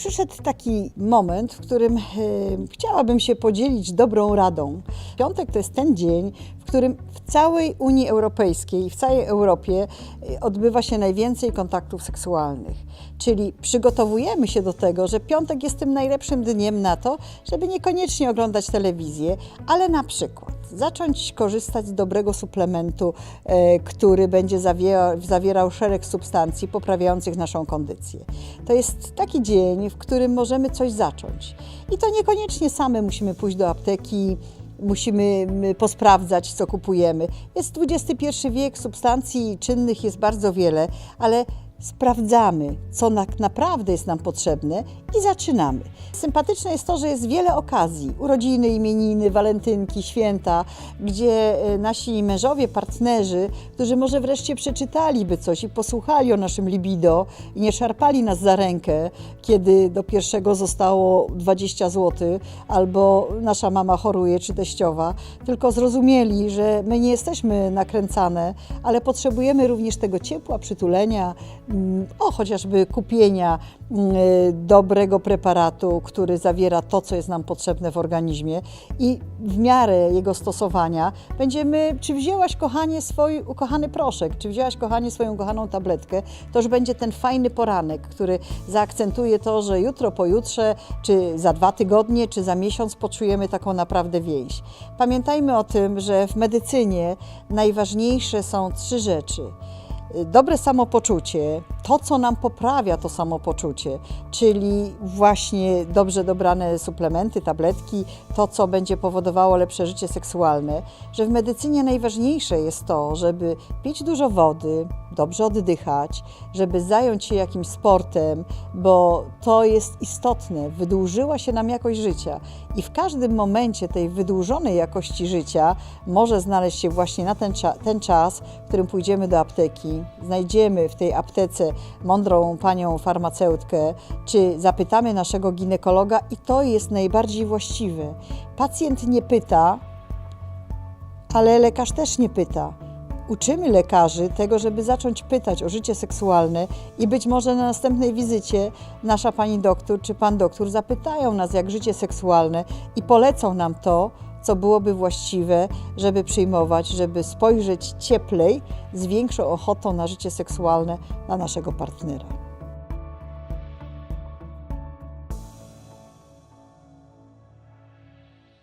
Przyszedł taki moment, w którym e, chciałabym się podzielić dobrą radą. Piątek to jest ten dzień, którym w całej Unii Europejskiej, w całej Europie e, odbywa się najwięcej kontaktów seksualnych. Czyli przygotowujemy się do tego, że piątek jest tym najlepszym dniem na to, żeby niekoniecznie oglądać telewizję, ale na przykład zacząć korzystać z dobrego suplementu, e, który będzie zawiera- zawierał szereg substancji poprawiających naszą kondycję. To jest taki dzień, w którym możemy coś zacząć. I to niekoniecznie same musimy pójść do apteki, musimy posprawdzać, co kupujemy. Jest XXI wiek, substancji czynnych jest bardzo wiele, ale sprawdzamy, co na, naprawdę jest nam potrzebne i zaczynamy. Sympatyczne jest to, że jest wiele okazji, urodziny, imieniny, walentynki, święta, gdzie e, nasi mężowie, partnerzy, którzy może wreszcie przeczytaliby coś i posłuchali o naszym libido i nie szarpali nas za rękę, kiedy do pierwszego zostało 20 zł, albo nasza mama choruje czy teściowa, tylko zrozumieli, że my nie jesteśmy nakręcane, ale potrzebujemy również tego ciepła, przytulenia, o chociażby kupienia mm, dobrego preparatu, który zawiera to, co jest nam potrzebne w organizmie i w miarę jego stosowania będziemy, czy wzięłaś kochanie swój ukochany proszek, czy wzięłaś kochanie swoją ukochaną tabletkę, to już będzie ten fajny poranek, który zaakcentuje to, że jutro, pojutrze, czy za dwa tygodnie, czy za miesiąc poczujemy taką naprawdę więź. Pamiętajmy o tym, że w medycynie najważniejsze są trzy rzeczy dobre samopoczucie, to co nam poprawia to samopoczucie, czyli właśnie dobrze dobrane suplementy, tabletki, to co będzie powodowało lepsze życie seksualne, że w medycynie najważniejsze jest to, żeby pić dużo wody, dobrze oddychać, żeby zająć się jakimś sportem, bo to jest istotne, wydłużyła się nam jakość życia i w każdym momencie tej wydłużonej jakości życia może znaleźć się właśnie na ten, cza- ten czas, w którym pójdziemy do apteki, znajdziemy w tej aptece mądrą panią farmaceutkę, czy zapytamy naszego ginekologa i to jest najbardziej właściwe. Pacjent nie pyta, ale lekarz też nie pyta. Uczymy lekarzy tego, żeby zacząć pytać o życie seksualne i być może na następnej wizycie nasza pani doktor czy pan doktor zapytają nas, jak życie seksualne i polecą nam to, co byłoby właściwe, żeby przyjmować, żeby spojrzeć cieplej, z większą ochotą na życie seksualne dla naszego partnera.